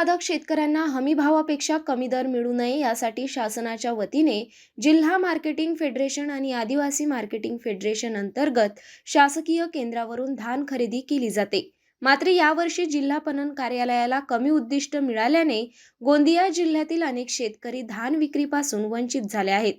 उत्पादक शेतकऱ्यांना हमी भावापेक्षा कमी दर मिळू नये यासाठी शासनाच्या वतीने जिल्हा मार्केटिंग फेडरेशन आणि आदिवासी मार्केटिंग फेडरेशन अंतर्गत शासकीय केंद्रावरून धान खरेदी केली जाते. मात्र यावर्षी जिल्हा पणन कार्यालयाला कमी उद्दिष्ट मिळाल्याने गोंदिया जिल्ह्यातील अनेक शेतकरी धान विक्रीपासून वंचित झाले आहेत.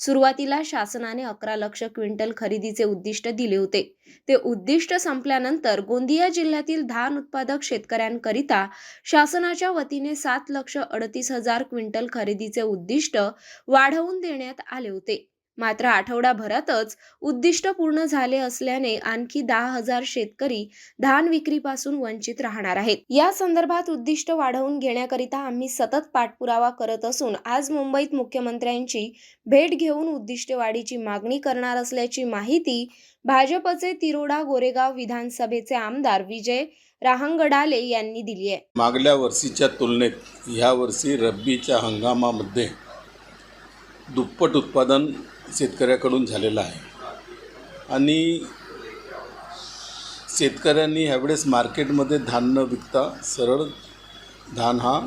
सुरुवातीला शासनाने अकरा लक्ष क्विंटल खरेदीचे उद्दिष्ट दिले होते. ते उद्दिष्ट संपल्यानंतर गोंदिया जिल्ह्यातील धान उत्पादक शेतकऱ्यांकरिता शासनाच्या वतीने सात लक्ष अडतीस हजार क्विंटल खरेदीचे उद्दिष्ट वाढवून देण्यात आले होते. मात्र आठवडाभरातच उद्दिष्ट पूर्ण झाले असल्याने आणखी दहा हजार शेतकरी धान विक्रीपासून वंचित राहणार आहेत. या संदर्भात उद्दिष्ट वाढवून घेण्याकरिता आम्ही सतत पाठपुरावा करत असून आज मुंबईत मुख्यमंत्र्यांची भेट घेऊन उद्दिष्ट वाढीची मागणी करणार असल्याची माहिती भाजपचे तिरोडा गोरेगाव विधानसभेचे आमदार विजय राहंगडाले यांनी दिली आहे. मागल्या वर्षीच्या तुलनेत ह्या वर्षी रब्बीच्या हंगामामध्ये दुप्पट उत्पादन शेतकऱ्याकडून झालेलं आहे. आणि शेतकऱ्यांनी ह्यावेळेस मार्केटमध्ये धान न विकता सरळ धान हा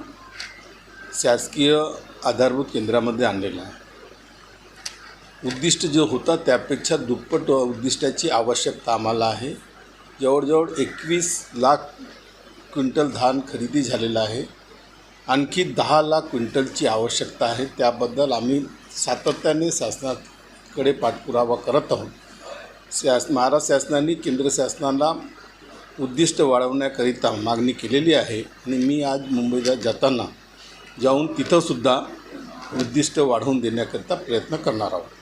शासकीय आधारभूत केंद्रामध्ये आणलेला आहे. उद्दिष्ट जे होता त्यापेक्षा दुप्पट उद्दिष्टाची आवश्यकता आम्हाला आहे. जवळजवळ एकवीस लाख क्विंटल धान खरेदी झालेलं आहे. आणखी दहा लाख क्विंटलची आवश्यकता आहे. त्याबद्दल आम्ही सातत्याने शासनाकडे पाठपुरावा करत आहोत. शास महाराष्ट्र शासनाने केंद्र शासनाला उद्दिष्ट वाढवण्याकरिता मागणी केलेली आहे आणि मी आज मुंबईला जाताना जाऊन तिथंसुद्धा उद्दिष्ट वाढवून देण्याकरिता प्रयत्न करणार आहोत.